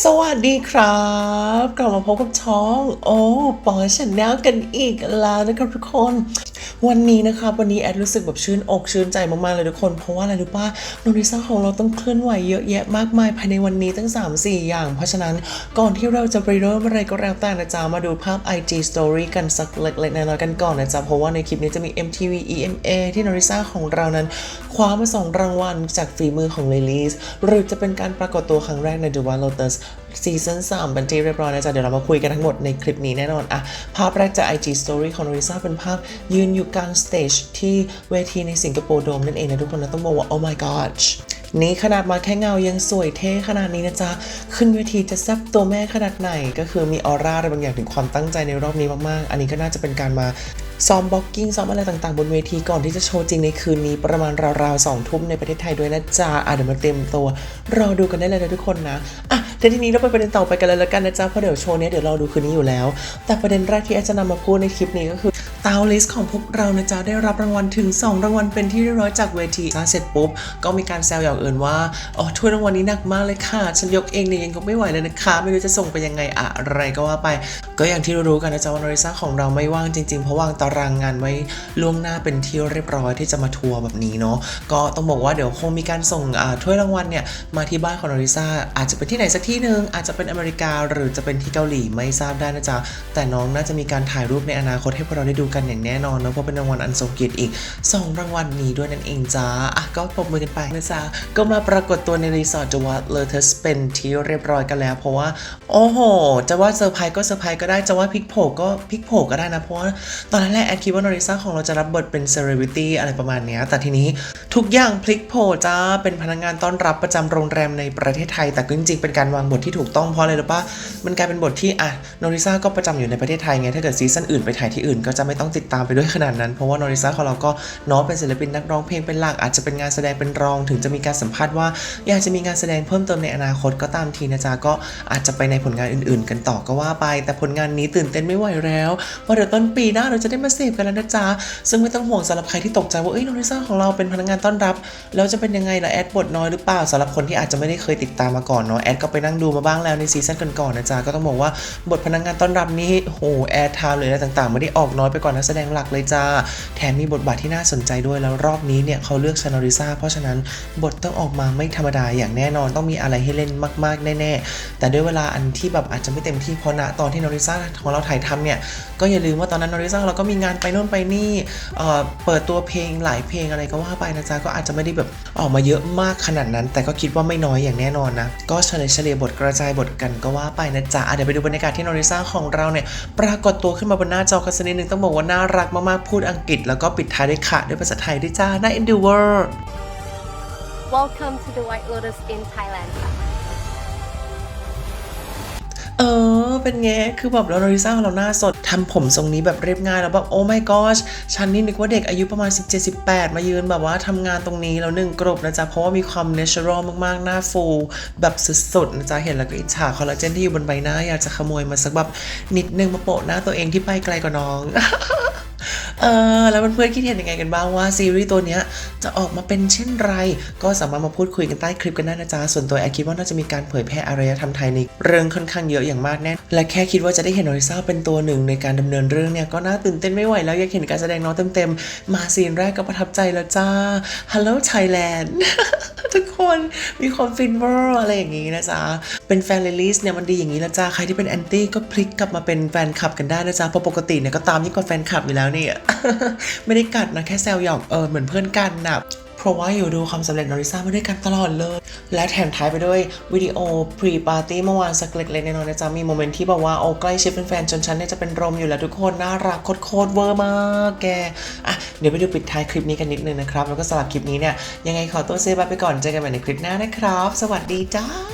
สวัสดีครับ กลับมาพบกับช่อง โอ้ปอชแนลกันอีกแล้วนะครับทุกคน วันนี้นะครับวันนี้แอดรู้สึกแบบชื่นอกชื่นใจมากๆเลยทุกคน เพราะว่าอะไรรู้ป่ะโนริซ่าของเราต้องเคลื่อนไหวเยอะแยะมากมายภายในวันนี้ตั้ง 3-4 อย่าง เพราะฉะนั้นก่อนที่เราจะไปเริ่มอะไรก็แล้วแต่นะจ๊ะมาดูภาพ IG Story กันสักเล็กๆน้อยๆกันก่อนนะจ๊ะเพราะว่าในคลิปนี้จะมี MTV EMA ที่โนริซ่าของเรานั้นคว้ามาสองรางวัลจากฝีมือของเลลิสหรือจะเป็นการปรากฏตัวครั้งแรกใน The White Lotus ซีซั่น3เป็นที่เรียบร้อยนะจ๊ะ เดี๋ยวเรามาคุยกันทั้งหมดในคลิปนี้แน่นอนอะภาพแรกจาก IG Story ของโนริซ่าเป็นภาพยืนอยู่กลางสเตจที่เวทีในสิงคโปร์โดมนั่นเองนะทุกคนนะต้องบอกว่า oh my god นี่ขนาดมาแค่เงายังสวยเท่ขนาดนี้นะจ๊ะ ขึ้นเวทีจะแซบตัวแม่ขนาดไหน ก็คือมีออร่าอะไรบางอย่างถึงความตั้งใจในรอบนี้มากๆ อันนี้ก็น่าจะเป็นการมา ซ้อมบ็อกกิ้งซ้อมอะไรต่างๆ บนเวทีก่อนที่จะโชว์จริงในคืนนี้ประมาณราวๆสองทุ่มในประเทศไทยด้วยนะจ๊ะอะเดี๋ยวมาเต็มตัว รอดูกันได้เลยนะทุกคนนะอะแต่ทีนี้เราไปประเด็นต่อไปกันเลยละกันนะจ๊ะเพราะเดี๋ยวโชว์นี้เดี๋ยวรอดูคืนนี้อยู่แล้ว แต่ประเด็นแรกที่อาจะนำมาพูดในคลิปนี้ก็คือ ตาวลิสของพวกเรานะจ๊ะได้รับรางวัลถึง 2 รางวัลเป็นที่เรียบร้อยจากเวทีจ้าเสร็จปุ๊บ ก็มีการแซวหยอกเอิญว่า อ๋อถ้วยรางวัลนี้หนักมากเลยค่ะ ฉันยกเองเนี่ยยังยกไม่ไหวเลยนะคะ ไม่รู้จะส่งไปยังไงอะไรก็ว่าไป ก็อย่างที่รู้กันนะจ๊ะว่านอริซ่าของเราไม่ว่างจริงๆ เพราะวางตารางงานไว้ล่วงหน้าเป็นที่เรียบร้อยที่จะมาทัวร์แบบนี้เนาะ ก็ต้องบอกว่าเดี๋ยวคงมีการส่งอ่าถ้วยรางวัลเนี่ยมาที่บ้านของนอริซ่าอาจจะเป็นที่ไหนสักที่หนึ่งอาจจะเป็นอเมริกาหรือจะเป็นที่เกาหลีไม่ทราบได้นะจ๊ะแต่น้องน่าจะมีการถ่ายรูปในอนาคตให้พวกเราได้ดูกันอย่างแน่นอนเนาะเพราะเป็นรางวัลอันทรงเกียรติอีกสองรางวัลนี้ด้วยนั่นเองจ้าอะก็ปรบมือกันไปนะจ๊ะก็มาปรากฏตัวในรีสอร์ทจวัดเลอเทสเป็นที่เรียบร้อยกันแล้ว เพราะว่า โอ้โห จะว่าเซอร์ไพรส์ก็เซอร์ไพรส์ก็ได้จะว่าพลิกโผก็พลิกโผก็ได้นะเพราะว่าตอนแรกแอดคิดว่านอริซ่าของเราจะรับบทเป็นเซเลบริตี้อะไรประมาณเนี้ยแต่ทีนี้ทุกอย่างพลิกโผจ้าเป็นพนักงานต้อนรับประจำโรงแรมในประเทศไทย แต่ก็จริงๆเป็นการวางบทที่ถูกต้องเพราะอะไรรู้ปะมันกลายเป็นบทที่อะนอริซ่าก็ประจำอยู่ในประเทศไทยไงถ้าเกิดซีซั่นอื่นไปถ่ายที่อื่นก็จะไม่ต้องติดตามไปด้วยขนาดนั้น เพราะว่านอริซ่าของเราก็เนาะเป็นศิลปินนักร้องเพลงเป็นหลักอาจจะเป็นงานแสดงเป็นรอง ถึงจะมีการสัมภาษณ์ว่า อยากจะมีงานแสดงเพิ่มเติมในอนาคตก็ตามทีนะจ๊ะก็อาจจะไปในผลงานอื่น ๆ กันต่อก็ว่าไป แต่ผลงานนี้ตื่นเต้นไม่ไหวแล้วเพราะเดี๋ยวต้นปีหน้าเราจะได้มาเสพกันแล้วนะจ๊ะซึ่งไม่ต้องห่วงสำหรับใครที่ตกใจว่าเอ้ยนอริซ่าของเราเป็นพนักงานต้อนรับแล้วจะเป็นยังไงล่ะแอดบทน้อยหรือเปล่าสำหรับคนที่อาจจะไม่ได้เคยติดตามมาก่อนเนาะแอดก็ไปนั่งดูมาบ้างแล้วในซีซั่นก่อนๆนะจ๊ะก็ต้องบอกว่าบทพนักงานต้อนรับนี้โหแอดไทม์เลยอะไรต่างๆ ไม่ได้ออกน้อยไปกว่อนนักแสดงหลักเลยจ้า แถมมีบทบาทที่น่าสนใจด้วยแล้วรอบนี้เนี่ยเขาเลือกชานอริซ่าเพราะฉะนั้นบทต้องออกมาไม่ธรรมดาอย่างแน่นอนต้องมีอะไรให้เล่นมาก ๆ แน่ ๆ แต่ด้วยเวลาอันที่แบบอาจจะไม่เต็มที่เพราะณตอนที่นอริซ่าของเราถ่ายทำเนี่ยก็อย่าลืมว่าตอนนั้นนอริซ่าเราก็มีงานไปโน่นไปนี่เอ่อเปิดตัวเพลงหลายเพลงอะไรก็ว่าไปนะจ๊ะก็อาจจะไม่ได้แบบออกมาเยอะมากขนาดนั้น แต่ก็คิดว่าไม่น้อยอย่างแน่นอนนะก็เฉลยเฉลี่ยบทกระจายบทกันก็ว่าไปนะจ๊ะเดี๋ยวไปดูบรรยากาศที่นอริซ่าของเราเนี่ยปรากฏตัวขึ้นมาบนหน้าจอกันสักนิดนึงต้องบอกว่าว่าน่ารักมากๆ พูดอังกฤษ แล้วก็ปิดท้ายด้วยค่ะด้วยภาษาไทยด้วยจ้าน่าเอ็นดูเวอร์ Welcome to the White Lotus in Thailand ค่ะ เออ เป็นไง คือแบบเราลิซ่าของเราหน้าสดทำผมทรงนี้แบบเรียบง่ายแล้วแบบโอ้ my gosh ฉันนี่นึกว่าเด็กอายุประมาณ 17-18 มายืนแบบว่าทำงานตรงนี้แล้วหนึ่งกรบนะจ๊ะ เพราะว่ามีความเนเชอรัลมากๆ หน้าฟู แบบสุดๆนะจ๊ะ เห็นแล้วก็อิจฉาคอลลาเจนที่อยู่บนใบหน้า อยากจะขโมยมาสักแบบนิดนึงมาโปะหน้าตัวเองที่ไปไกลกว่าน้อง เออแล้วเพื่อนๆคิดเห็นยังไงกันบ้างว่าซีรีส์ตัวเนี้ยจะออกมาเป็นเช่นไร ก็สามารถมาพูดคุยกันใต้คลิปกันได้นะจ๊ะส่วนตัวแอคิดว่าน่าจะมีการเผยแพร่อารยธรรมไทยในเรื่องค่อนข้างเยอะอย่างมากแน่และแค่คิดว่าจะได้เห็นอริซ่าเป็นตัวหนึ่งในการดำเนินเรื่องเนี่ยก็น่าตื่นเต้นไม่ไหวแล้วอยากเห็นการแสดงน้องเต็มๆมาซีนแรกก็ประทับใจแล้วจ้า Hello Thailand ทุกคนมีความฟินเวอร์อะไรอย่างงี้นะจ๊ะ เป็นแฟนเลลิสเนี่ยมันดีอย่างนี้แล้วจ้า ใครที่เป็นแอนตี้ก็พลิกกลับมาเป็นแฟนคลับกันได้นะจ๊ะ เพราะปกติเนี่ยก็ตามยิ่งกว่าแฟนคลับอยู่แล้วเนี่ยไม่ได้กัดนะแค่แซวหยอกเออเหมือนเพื่อนกันนะเพราะว่าอยู่ดูความสำเร็จนอริซ่ามาด้วยกันตลอดเลย และแถมท้ายไปด้วยวิดีโอพรีปาร์ตี้เมื่อวานสักเล็กๆน้อยๆนะจ๊ะมีโมเมนต์ที่แบบว่าโอ้ใกล้ชิดเป็นแฟนจนฉันเนี่ยจะเป็นรมอยู่แล้วทุกคน น่ารักโคตรเวอร์มากแก อะ เดี๋ยวไปดูปิดท้ายคลิปนี้กันนิดนึงนะครับ แล้วก็สำหรับคลิปนี้เนี่ยยังไงขอตัวเซบายไปก่อนเจอกันใหม่ในคลิปหน้านะครับ สวัสดีจ้า